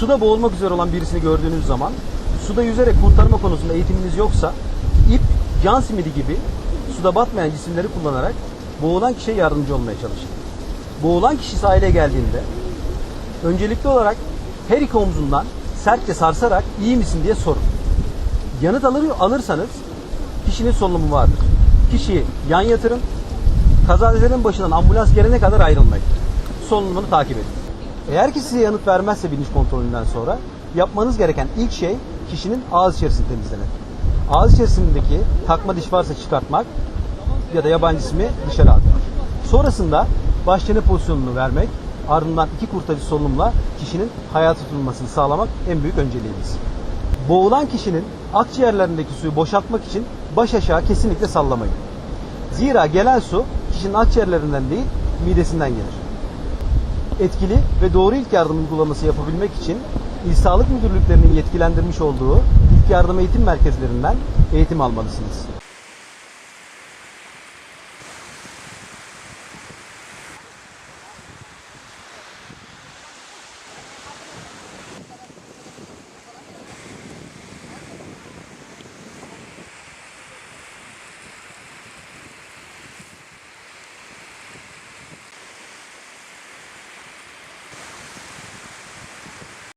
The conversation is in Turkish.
suda boğulmak üzere olan birisini gördüğünüz zaman suda yüzerek kurtarma konusunda eğitiminiz yoksa ip, can simidi gibi suda batmayan cisimleri kullanarak boğulan kişiye yardımcı olmaya çalışın. Boğulan kişi sahile geldiğinde öncelikli olarak her iki omzundan sertçe sarsarak iyi misin diye sorun. Yanıt alır, alırsanız kişinin solunumu vardır. Kişiyi yan yatırın. Kazazelerin başından ambulans gelene kadar ayrılmayın. Solunumunu takip edin. Eğer ki size yanıt vermezse bilinç kontrolünden sonra yapmanız gereken ilk şey kişinin ağız içerisini temizlemek. Ağız içerisindeki takma diş varsa çıkartmak ya da yabancı ismi dışarı atmak. Sonrasında baş çene pozisyonunu vermek, ardından iki kurtarıcı solunumla kişinin hayata tutulmasını sağlamak en büyük önceliğimiz. Boğulan kişinin akciğerlerindeki suyu boşaltmak için baş aşağı kesinlikle sallamayın. Zira gelen su kişinin akciğerlerinden değil midesinden gelir. Etkili ve doğru ilk yardım uygulaması yapabilmek için İl Sağlık Müdürlüklerinin yetkilendirmiş olduğu ilk yardım eğitim merkezlerinden eğitim almalısınız.